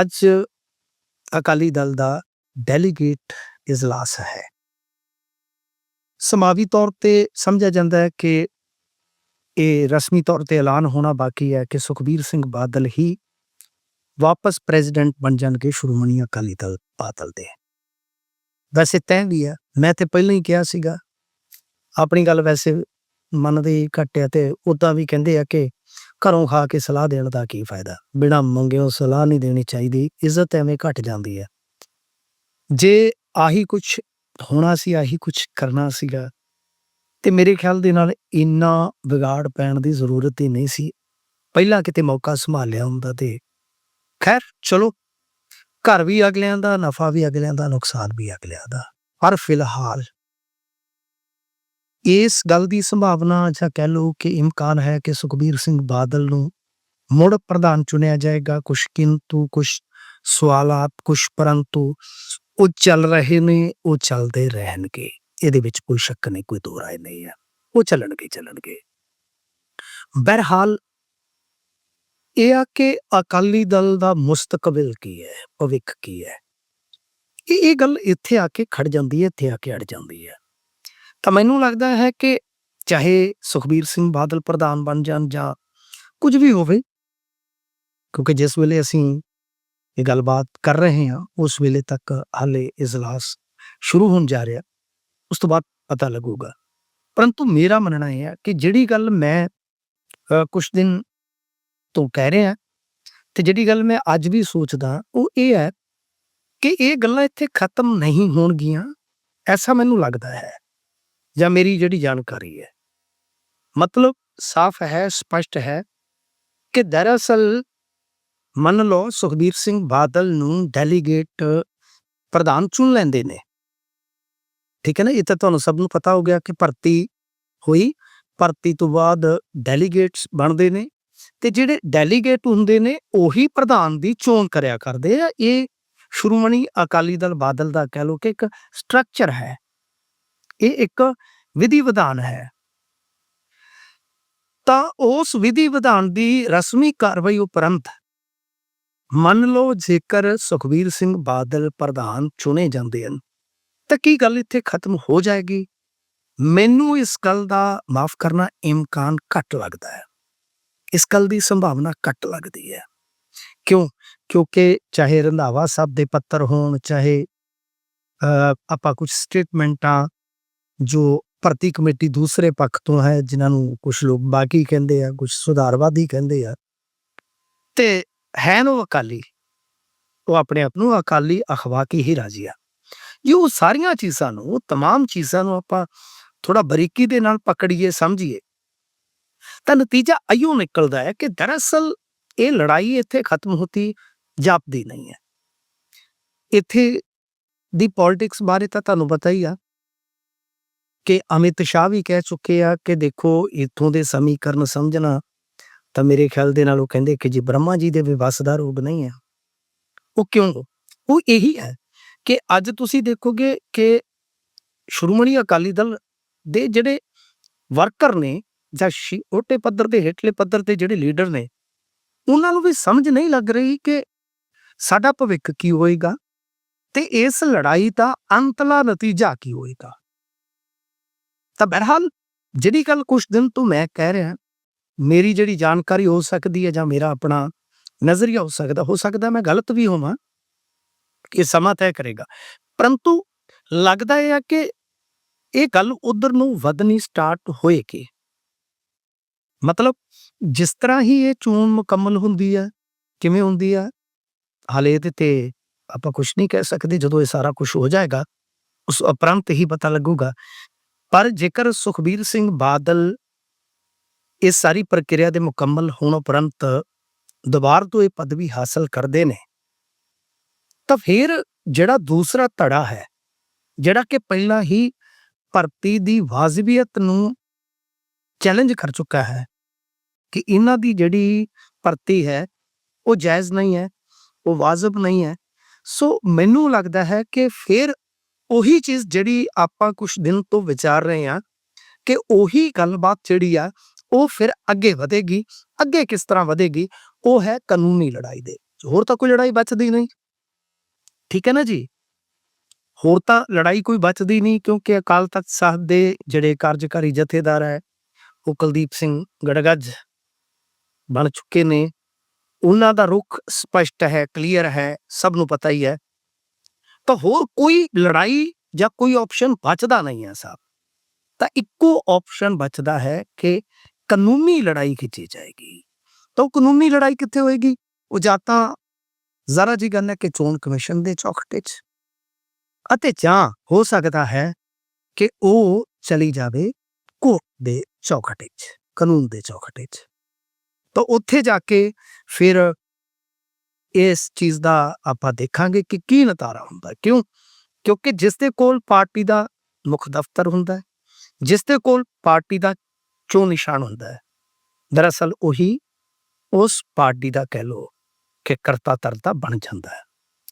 ਅੱਜ ਅਕਾਲੀ ਦਲ ਦਾ ਡੈਲੀਗੇਟ ਇਜਲਾਸ ਹੈ। ਸਮਾਵੀ ਤੌਰ ਤੇ ਸਮਝਿਆ ਜਾਂਦਾ ਹੈ ਕਿ ਇਹ ਰਸਮੀ ਤੌਰ ਤੇ ਐਲਾਨ ਹੋਣਾ ਬਾਕੀ ਹੈ ਕਿ ਸੁਖਬੀਰ ਸਿੰਘ ਬਾਦਲ ਹੀ ਵਾਪਸ ਪ੍ਰੈਜ਼ੀਡੈਂਟ ਬਣ ਜਾਣਗੇ ਸ਼੍ਰੋਮਣੀ ਅਕਾਲੀ ਦਲ ਬਾਦਲ ਦੇ। ਵੈਸੇ ਤੈਅ ਵੀ ਆ ਮੈਂ ਤੇ ਪਹਿਲਾਂ ਹੀ ਕਿਹਾ ਸੀਗਾ, ਆਪਣੀ ਗੱਲ ਵੈਸੇ ਮੰਨਦੇ ਹੀ ਘੱਟਿਆ ਤੇ ਉਦਾਂ ਵੀ ਕਹਿੰਦੇ ਆ ਕਿ ਘਰੋਂ ਖਾ ਕੇ ਸਲਾਹ ਦੇਣ ਦਾ ਕੀ ਫਾਇਦਾ? ਬਿਨਾਂ ਮੰਗਿਓ ਸਲਾਹ ਨਹੀਂ ਦੇਣੀ ਚਾਹੀਦੀ। ਇੱਜ਼ਤ ਐਵੇਂ ਘਟ ਜਾਂਦੀ ਹੈ। ਜੇ ਆਹੀ ਕੁਝ ਹੋਣਾ ਸੀ, ਆਹੀ ਕੁਝ ਕਰਨਾ ਸੀਗਾ, ਤੇ ਮੇਰੇ ਖਿਆਲ ਦੇ ਨਾਲ ਇੰਨਾ ਵਿਗਾੜ ਪੈਣ ਦੀ ਜ਼ਰੂਰਤ ਹੀ ਨਹੀਂ ਸੀ। ਪਹਿਲਾਂ ਕਿਤੇ ਮੌਕਾ ਸੰਭਾਲਿਆ ਹੁੰਦਾ ਤੇ ਖੈਰ, ਚਲੋ, ਘਰ ਵੀ ਅਗਲਿਆਂ ਦਾ, ਨਫਾ ਵੀ ਅਗਲਿਆਂ ਦਾ, ਨੁਕਸਾਨ ਵੀ ਅਗਲਿਆਂ ਦਾ। ਪਰ ਫਿਲਹਾਲ ਇਸ ਗੱਲ ਦੀ ਸੰਭਾਵਨਾ ਜਾਂ ਕਹਿ ਲਓ ਕਿ ਇਮਕਾਨ ਹੈ ਕਿ ਸੁਖਬੀਰ ਸਿੰਘ ਬਾਦਲ ਨੂੰ ਮੁੜ ਪ੍ਰਧਾਨ ਚੁਣਿਆ ਜਾਏਗਾ, ਕੁਛ ਕਿੰਤੂ ਕੁਝ ਸਵਾਲਾਤ ਕੁਛ ਪਰੰਤੂ ਉਹ ਚੱਲ ਰਹੇ ਨੇ, ਉਹ ਚੱਲਦੇ ਰਹਿਣਗੇ। ਇਹਦੇ ਵਿੱਚ ਕੋਈ ਸ਼ੱਕ ਨਹੀਂ, ਕੋਈ ਦੋ ਰਾਏ ਨਹੀਂ ਹੈ। ਉਹ ਚੱਲਣਗੇ ਚੱਲਣਗੇ। ਬਹਰਹਾਲ ਇਹ ਆ ਕਿ ਅਕਾਲੀ ਦਲ ਦਾ ਮੁਸਤਕਬਲ ਕੀ ਹੈ, ਭਵਿੱਖ ਕੀ ਹੈ? ਇਹ ਇਹ ਗੱਲ ਇੱਥੇ ਆ ਕੇ ਖੜ ਜਾਂਦੀ ਹੈ, ਇੱਥੇ ਆ ਕੇ ਅੜ ਜਾਂਦੀ ਹੈ। ਤਾਂ ਮੈਨੂੰ ਲੱਗਦਾ ਹੈ ਕਿ ਚਾਹੇ ਸੁਖਬੀਰ ਸਿੰਘ ਬਾਦਲ ਪ੍ਰਧਾਨ ਬਣ ਜਾਣ ਜਾਂ ਕੁਝ ਵੀ ਹੋਵੇ, ਕਿਉਂਕਿ ਜਿਸ ਵੇਲੇ ਅਸੀਂ ਇਹ ਗੱਲਬਾਤ ਕਰ ਰਹੇ ਹਾਂ, ਉਸ ਵੇਲੇ ਤੱਕ ਹਾਲੇ ਇਜਲਾਸ ਸ਼ੁਰੂ ਹੋਣ ਜਾ ਰਿਹਾ, ਉਸ ਤੋਂ ਬਾਅਦ ਪਤਾ ਲੱਗੂਗਾ। ਪਰੰਤੂ ਮੇਰਾ ਮੰਨਣਾ ਇਹ ਹੈ ਕਿ ਜਿਹੜੀ ਗੱਲ ਮੈਂ ਕੁਝ ਦਿਨ ਤੋਂ ਕਹਿ ਰਿਹਾ ਤੇ ਜਿਹੜੀ ਗੱਲ ਮੈਂ ਅੱਜ ਵੀ ਸੋਚਦਾ, ਉਹ ਇਹ ਹੈ ਕਿ ਇਹ ਗੱਲਾਂ ਇੱਥੇ ਖਤਮ ਨਹੀਂ ਹੋਣਗੀਆਂ, ਐਸਾ ਮੈਨੂੰ ਲੱਗਦਾ ਹੈ। ਜਾਂ ਮੇਰੀ ਜਿਹੜੀ ਜਾਣਕਾਰੀ ਹੈ। ਮਤਲਬ ਸਾਫ਼ ਹੈ, ਸਪਸ਼ਟ ਹੈ ਕਿ ਦਰਅਸਲ ਮੰਨ ਲਓ ਸੁਖਬੀਰ ਸਿੰਘ ਬਾਦਲ ਨੂੰ ਡੈਲੀਗੇਟ ਪ੍ਰਧਾਨ ਚੁਣ ਲੈਂਦੇ ਨੇ। ਠੀਕ ਹੈ ਨਾ? ਇਹ ਤਾਂ ਤੁਹਾਨੂੰ ਸਭ ਨੂੰ ਪਤਾ ਹੋ ਗਿਆ ਕਿ ਭਰਤੀ ਹੋਈ। ਭਰਤੀ ਤੋਂ ਬਾਅਦ ਡੈਲੀਗੇਟਸ ਬਣਦੇ ਨੇ ਤੇ ਜਿਹੜੇ ਡੈਲੀਗੇਟ ਹੁੰਦੇ ਨੇ ਉਹੀ ਪ੍ਰਧਾਨ ਦੀ ਚੋਣ ਕਰਿਆ ਕਰਦੇ ਆ। ਇਹ ਸ਼੍ਰੋਮਣੀ ਅਕਾਲੀ ਦਲ ਬਾਦਲ ਦਾ ਕਹਿ ਲੋ ਕਿ ਇੱਕ ਸਟਰਕਚਰ ਹੈ। ਇਹ ਇੱਕ ਵਿਧੀ ਵਿਧਾਨ ਹੈ। ਤਾਂ ਉਸ ਵਿਧੀ ਵਿਧਾਨ ਦੀ ਰਸਮੀ ਕਾਰਵਾਈ ਉਪਰੰਤ ਮੰਨ ਲਓ ਜੇਕਰ ਸੁਖਬੀਰ ਸਿੰਘ ਬਾਦਲ ਪ੍ਰਧਾਨ ਚੁਣੇ ਜਾਂਦੇ ਹਨ, ਤਾਂ ਕੀ ਗੱਲ ਇੱਥੇ ਖਤਮ ਹੋ ਜਾਏਗੀ? ਮੈਨੂੰ ਇਸ ਗੱਲ ਦਾ ਮਾਫ ਕਰਨਾ ਇਮਕਾਨ ਘੱਟ ਲੱਗਦਾ ਹੈ। ਇਸ ਗੱਲ ਦੀ ਸੰਭਾਵਨਾ ਘੱਟ ਲੱਗਦੀ ਹੈ। ਕਿਉਂ? ਕਿਉਂਕਿ ਚਾਹੇ ਰੰਧਾਵਾ ਸਾਹਿਬ ਦੇ ਪੱਤਰ ਹੋਣ, ਚਾਹੇ ਆਪਾਂ ਕੁਝ ਸਟੇਟਮੈਂਟਾਂ ਜੋ ਭਰਤੀ ਕਮੇਟੀ ਦੂਸਰੇ ਪੱਖ ਤੋਂ ਹੈ ਜਿਨ੍ਹਾਂ ਨੂੰ ਕੁਝ ਲੋਕ ਬਾਕੀ ਕਹਿੰਦੇ ਆ ਕੁਝ ਸੁਧਾਰਵਾਦੀ ਕਹਿੰਦੇ ਆ ਤੇ ਹੈ ਉਹ ਅਕਾਲੀ ਉਹ ਆਪਣੇ ਆਪ ਨੂੰ ਅਕਾਲੀ ਅਖਵਾ ਕੇ ਹੀ ਰਾਜੀ ਆ ਇਹ ਸਾਰੀਆਂ ਚੀਜ਼ਾਂ ਨੂੰ ਉਹ तमाम ਚੀਜ਼ਾਂ ਨੂੰ ਆਪਾਂ ਥੋੜਾ ਬਰੀਕੀ ਦੇ ਨਾਲ ਪਕੜੀਏ ਸਮਝੀਏ ਤਾਂ ਨਤੀਜਾ ਅਯੋ ਨਿਕਲਦਾ ਹੈ ਕਿ ਦਰਅਸਲ ਇਹ ਲੜਾਈ ਇੱਥੇ ਖਤਮ ਹੁੰਦੀ ਜਾਪਦੀ ਨਹੀਂ ਹੈ ਇੱਥੇ ਦੀ ਪੋਲਿਟਿਕਸ ਬਾਰੇ ਤਾਂ ਤੁਹਾਨੂੰ ਪਤਾ ਹੀ ਆ ਕਿ ਅਮਿਤ ਸ਼ਾਹ ਵੀ ਕਹਿ ਚੁੱਕੇ ਆ ਕਿ ਦੇਖੋ, ਇਥੋਂ ਦੇ ਸਮੀਕਰਨ ਸਮਝਣਾ ਤਾਂ ਮੇਰੇ ਖਿਆਲ ਦੇ ਨਾਲ ਉਹ ਕਹਿੰਦੇ ਕਿ ਜੀ ਬ੍ਰਹਮਾ ਜੀ ਦੇ ਵਿਵਸ ਦਾ ਰੋਗ ਨਹੀਂ ਹੈ ਉਹ ਕਿਉਂ? ਉਹ ਇਹੀ ਹੈ ਕਿ ਅੱਜ ਤੁਸੀਂ ਦੇਖੋਗੇ ਕਿ ਸ਼੍ਰੋਮਣੀ ਅਕਾਲੀ ਦਲ ਦੇ ਜਿਹੜੇ ਵਰਕਰ ਨੇ ਜਾਂ ਛੋਟੇ ਪੱਧਰ ਤੇ ਹੇਠਲੇ ਪੱਧਰ ਤੇ ਜਿਹੜੇ ਲੀਡਰ ਨੇ, ਉਹਨਾਂ ਨੂੰ ਵੀ ਸਮਝ ਨਹੀਂ ਲੱਗ ਰਹੀ ਕਿ ਸਾਡਾ ਭਵਿੱਖ ਕੀ ਹੋਏਗਾ ਤੇ ਇਸ ਲੜਾਈ ਦਾ ਅੰਤਲਾ ਨਤੀਜਾ ਕੀ ਹੋਏਗਾ। ਤਾਂ ਬਹਰਹਾਲ ਜਿਹੜੀ ਗੱਲ ਕੁਝ ਦਿਨ ਤੋਂ ਮੈਂ ਕਹਿ ਰਿਹਾ, ਮੇਰੀ ਜਿਹੜੀ ਜਾਣਕਾਰੀ ਹੋ ਸਕਦੀ ਹੈ ਜਾਂ ਮੇਰਾ ਆਪਣਾ ਨਜ਼ਰੀਆ ਹੋ ਸਕਦਾ ਹੋ ਸਕਦਾ ਮੈਂ ਗਲਤ ਵੀ ਹੋਵਾਂ, ਇਹ ਸਮਾਂ ਤੈਅ ਕਰੇਗਾ। ਪਰੰਤੂ ਲੱਗਦਾ ਹੈ ਕਿ ਇਹ ਗੱਲ ਉਧਰ ਨੂੰ ਵਧਣੀ ਸਟਾਰਟ ਹੋਏਗੀ। ਮਤਲਬ ਜਿਸ ਤਰ੍ਹਾਂ ਹੀ ਇਹ ਚੋਣ ਮੁਕੰਮਲ ਹੁੰਦੀ ਹੈ ਕਿਵੇਂ ਹੁੰਦੀ ਹੈ ਹਾਲੇ ਇਹਦੇ ਤੇ ਆਪਾਂ ਕੁਝ ਨਹੀਂ ਕਹਿ ਸਕਦੇ, ਜਦੋਂ ਇਹ ਸਾਰਾ ਕੁਝ ਹੋ ਜਾਏਗਾ, ਉਸ ਉਪਰੰਤ ਹੀ ਪਤਾ ਲੱਗੂਗਾ ਪਰ ਜੇਕਰ ਸੁਖਬੀਰ ਸਿੰਘ ਬਾਦਲ ਇਸ ਸਾਰੀ ਪ੍ਰਕਿਰਿਆ ਦੇ ਮੁਕੰਮਲ ਹੋਣ ਉਪਰੰਤ ਦੁਬਾਰ ਤੋਂ ਇਹ ਪਦਵੀ ਹਾਸਲ ਕਰਦੇ ਨੇ, ਤਾਂ ਫਿਰ ਜਿਹੜਾ ਦੂਸਰਾ ਧੜਾ ਹੈ, ਜਿਹੜਾ ਕਿ ਪਹਿਲਾਂ ਹੀ ਭਰਤੀ ਦੀ ਵਾਜਬੀਅਤ ਨੂੰ ਚੈਲੰਜ ਕਰ ਚੁੱਕਾ ਹੈ ਕਿ ਇਹਨਾਂ ਦੀ ਜਿਹੜੀ ਭਰਤੀ ਹੈ, ਉਹ ਜਾਇਜ਼ ਨਹੀਂ ਹੈ, ਉਹ ਵਾਜਬ ਨਹੀਂ ਹੈ, ਸੋ ਮੈਨੂੰ ਲੱਗਦਾ ਹੈ ਕਿ ਫਿਰ ਉਹੀ ਚੀਜ਼ ਜਿਹੜੀ ਆਪਾਂ ਕੁਝ ਦਿਨ ਤੋਂ ਵਿਚਾਰ ਰਹੇ ਹਾਂ ਕਿ ਉਹੀ ਗੱਲਬਾਤ ਜਿਹੜੀ ਆ, ਉਹ ਫਿਰ ਅੱਗੇ ਵਧੇਗੀ। ਅੱਗੇ ਕਿਸ ਤਰ੍ਹਾਂ ਵਧੇਗੀ, ਉਹ ਹੈ ਕਾਨੂੰਨੀ ਲੜਾਈ ਦੇ ਹੋਰ ਤਾਂ ਕੋਈ ਲੜਾਈ ਬਚਦੀ ਨਹੀਂ। ਠੀਕ ਹੈ ਨਾ ਜੀ? ਹੋਰ ਤਾਂ ਲੜਾਈ ਕੋਈ ਬਚਦੀ ਨਹੀਂ ਕਿਉਂਕਿ ਅਕਾਲ ਤਖਤ ਸਾਹਿਬ ਦੇ ਜਿਹੜੇ ਕਾਰਜਕਾਰੀ ਜਥੇਦਾਰ ਹੈ, ਉਹ ਕੁਲਦੀਪ ਸਿੰਘ ਗੜਗੱਜ ਬਣ ਚੁੱਕੇ ਨੇ। ਉਹਨਾਂ ਦਾ ਰੁਖ ਸਪਸ਼ਟ ਹੈ, ਕਲੀਅਰ ਹੈ, ਸਭ ਨੂੰ ਪਤਾ ਹੀ ਹੈ। ਤਾਂ ਹੋਰ ਕੋਈ ਲੜਾਈ ਜਾਂ ਕੋਈ ਆਪਸ਼ਨ ਬਚਦਾ ਨਹੀਂ ਹੈ ਸਾਹਿਬ ਤਾਂ ਇੱਕੋ ਆਪਸ਼ਨ ਬਚਦਾ ਹੈ ਕਿ ਕਾਨੂੰਨੀ ਲੜਾਈ ਖਿੱਚੀ ਜਾਏਗੀ। ਤਾਂ ਉਹ ਕਾਨੂੰਨੀ ਲੜਾਈ ਕਿੱਥੇ ਹੋਏਗੀ? ਉਹ ਜਾਂ ਤਾਂ ਜ਼ਰਾ ਜੀ ਗੱਲ ਹੈ ਕਿ ਚੋਣ ਕਮਿਸ਼ਨ ਦੇ ਚੌਖਟੇ 'ਚ। ਅਤੇ ਜਾਂ ਹੋ ਸਕਦਾ ਹੈ ਕਿ ਉਹ ਚਲੀ ਜਾਵੇ ਕੋਰਟ ਦੇ ਚੌਖਟੇ 'ਚ, ਕਾਨੂੰਨ ਦੇ ਚੌਖਟੇ 'ਚ। ਤਾਂ ਉੱਥੇ ਜਾ ਕੇ ਫਿਰ ਇਸ ਚੀਜ਼ ਦਾ ਆਪਾਂ ਦੇਖਾਂਗੇ ਕਿ ਕੀ ਨਤਾਰਾ ਹੁੰਦਾ ਕਿਉਂ? ਕਿਉਂਕਿ ਜਿਸ ਦੇ ਕੋਲ ਪਾਰਟੀ ਦਾ ਮੁੱਖ ਦਫ਼ਤਰ ਹੁੰਦਾ ਹੈ, ਜਿਸ ਦੇ ਕੋਲ ਪਾਰਟੀ ਦਾ ਚੋਣ ਨਿਸ਼ਾਨ ਹੁੰਦਾ ਹੈ, ਦਰਅਸਲ ਉਹੀ ਉਸ ਪਾਰਟੀ ਦਾ ਕਹਿ ਲੋ ਕਿ ਕਰਤਾ ਤਰਤਾ ਬਣ ਜਾਂਦਾ ਹੈ।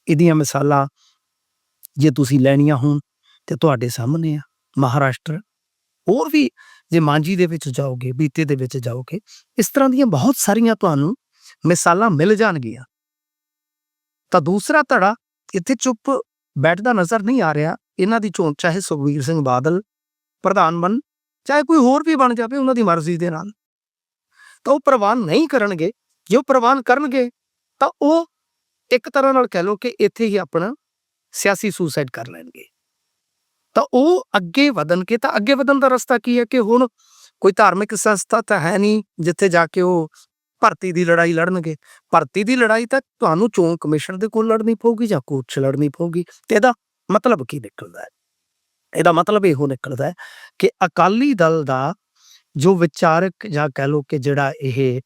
ਇਹਦੀਆਂ ਮਿਸਾਲਾਂ ਜੇ ਤੁਸੀਂ ਲੈਣੀਆਂ ਹੋਣ ਤੇ ਤੁਹਾਡੇ ਸਾਹਮਣੇ ਆ, ਮਹਾਰਾਸ਼ਟਰ ਹੋਰ ਵੀ ਜੇ ਮਾਂਜੀ ਦੇ ਵਿੱਚ ਜਾਓਗੇ, ਬੀਤੇ ਦੇ ਵਿੱਚ ਜਾਓਗੇ, ਇਸ ਤਰ੍ਹਾਂ ਦੀਆਂ ਬਹੁਤ ਸਾਰੀਆਂ ਤੁਹਾਨੂੰ ਮਿਸਾਲਾਂ ਮਿਲ ਜਾਣਗੀਆਂ। ਤਾਂ ਦੂਸਰਾ ਧੜਾ ਇੱਥੇ ਚੁੱਪ ਬੈਠਦਾ ਨਜ਼ਰ ਨਹੀਂ ਆ ਰਿਹਾ। ਇਹਨਾਂ ਦੀ ਚੋਣ ਚਾਹੇ ਸੁਖਵੀਰ ਸਿੰਘ ਬਾਦਲ, ਪ੍ਰਧਾਨ ਬਣ, ਚਾਹੇ ਕੋਈ ਹੋਰ ਵੀ ਬਣ ਜਾਵੇ ਉਹਨਾਂ ਦੀ ਮਰਜ਼ੀ ਦੇ ਨਾਲ। ਤਾਂ ਉਹ ਪ੍ਰਵਾਨ ਨਹੀਂ ਕਰਨਗੇ, ਜੇ ਉਹ ਪ੍ਰਵਾਨ ਕਰਨਗੇ, ਤਾਂ ਉਹ ਇੱਕ ਤਰ੍ਹਾਂ ਨਾਲ ਕਹਿ ਲਓ ਕਿ ਇੱਥੇ ਹੀ ਆਪਣਾ ਸਿਆਸੀ ਸੁਸਾਈਡ ਕਰ ਲੈਣਗੇ। ਤਾਂ ਉਹ ਅੱਗੇ ਵਧਣਗੇ, ਤਾਂ ਅੱਗੇ ਵਧਣ ਦਾ ਰਸਤਾ ਕੀ ਹੈ ਕਿ ਹੁਣ ਕੋਈ ਧਾਰਮਿਕ ਸੰਸਥਾ ਤਾਂ ਹੈ ਨਹੀਂ, ਜਿੱਥੇ ਜਾ ਕੇ ਉਹ ਭਰਤੀ ਦੀ ਲੜਾਈ ਲੜਨਗੇ। ਭਰਤੀ ਦੀ ਲੜਾਈ ਤਾਂ ਤੁਹਾਨੂੰ ਚੋਣ ਕਮਿਸ਼ਨ ਦੇ ਕੋਲ ਲੜਨੀ ਪਊਗੀ ਜਾਂ ਕੋਰਟ 'ਚ ਲੜਨੀ ਪਊਗੀ। ਤੇ ਇਹਦਾ ਮਤਲਬ ਕੀ ਨਿਕਲਦਾ ਹੈ? ਇਹਦਾ ਮਤਲਬ ਇਹੋ ਨਿਕਲਦਾ ਹੈ ਕਿ ਅਕਾਲੀ ਦਲ ਦਾ ਜੋ ਵਿਚਾਰਕ ਜਾਂ ਕਹਿ ਲਓ ਕਿ ਜਿਹੜਾ ਇਹ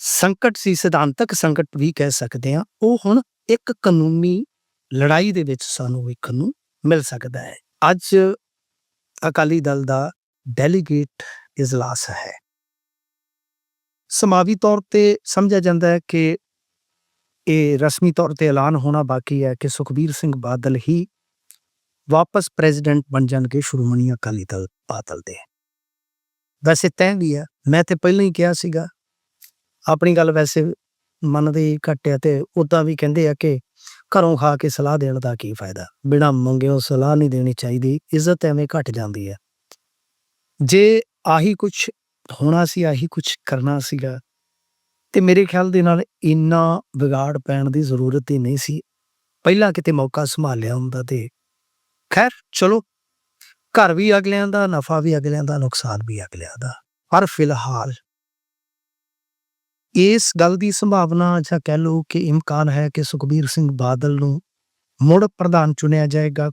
ਸੰਕਟ ਸੀ, ਸਿਧਾਂਤਕ ਸੰਕਟ ਵੀ ਕਹਿ ਸਕਦੇ ਆ ਉਹ ਹੁਣ ਇੱਕ ਕਾਨੂੰਨੀ ਲੜਾਈ ਦੇ ਵਿੱਚ ਸਾਨੂੰ ਵੇਖਣ ਨੂੰ ਮਿਲ ਸਕਦਾ ਹੈ। ਅੱਜ ਅਕਾਲੀ ਦਲ ਦਾ ਡੈਲੀਗੇਟ ਇਜਲਾਸ ਹੈ। ਸਮਾਵੀ ਤੌਰ ਤੇ ਸਮਝਿਆ ਜਾਂਦਾ ਹੈ ਕਿ ਇਹ ਰਸਮੀ ਤੌਰ ਤੇ ਐਲਾਨ ਹੋਣਾ ਬਾਕੀ ਹੈ ਕਿ ਸੁਖਬੀਰ ਸਿੰਘ ਬਾਦਲ ਹੀ ਵਾਪਸ ਪ੍ਰੈਜ਼ੀਡੈਂਟ ਬਣ ਜਾਣਗੇ, ਸ਼੍ਰੋਮਣੀ ਅਕਾਲੀ ਦਲ ਬਾਦਲ ਦੇ। ਵੈਸੇ ਤੈਅ ਵੀ ਆ ਮੈਂ ਤੇ ਪਹਿਲਾਂ ਹੀ ਕਿਹਾ ਸੀਗਾ, ਆਪਣੀ ਗੱਲ ਵੈਸੇ ਮੰਨਦੇ ਹੀ ਘੱਟਿਆ ਤੇ ਉਦਾਂ ਵੀ ਕਹਿੰਦੇ ਆ ਕਿ ਘਰੋਂ ਖਾ ਕੇ ਸਲਾਹ ਦੇਣ ਦਾ ਕੀ ਫਾਇਦਾ, ਬਿਨਾਂ ਮੰਗਿਓ ਸਲਾਹ ਨਹੀਂ ਦੇਣੀ ਚਾਹੀਦੀ, ਇੱਜ਼ਤ ਐਵੇਂ ਘਟ ਜਾਂਦੀ ਹੈ। ਜੇ ਆਹੀ ਕੁਝ ਹੋਣਾ ਸੀ, ਆਹੀ ਕੁਝ ਕਰਨਾ ਸੀਗਾ। ਤੇ ਮੇਰੇ ਖਿਆਲ ਦੇ ਨਾਲ ਇੰਨਾ ਵਿਗਾੜ ਪੈਣ ਦੀ ਜ਼ਰੂਰਤ ਹੀ ਨਹੀਂ ਸੀ। ਪਹਿਲਾਂ ਕਿਤੇ ਮੌਕਾ ਸੰਭਾਲਿਆ ਹੁੰਦਾ ਤੇ ਖੈਰ, ਚਲੋ, ਘਰ ਵੀ ਅਗਲਿਆਂ ਦਾ, ਨਫਾ ਵੀ ਅਗਲਿਆਂ ਦਾ, ਨੁਕਸਾਨ ਵੀ ਅਗਲਿਆਂ ਦਾ। ਪਰ ਫਿਲਹਾਲ ਇਸ ਗੱਲ ਦੀ ਸੰਭਾਵਨਾ ਜਾਂ ਕਹਿ ਲਓ ਕਿ ਇਮਕਾਨ ਹੈ ਕਿ ਸੁਖਬੀਰ ਸਿੰਘ ਬਾਦਲ ਨੂੰ ਮੁੜ ਪ੍ਰਧਾਨ ਚੁਣਿਆ ਜਾਏਗਾ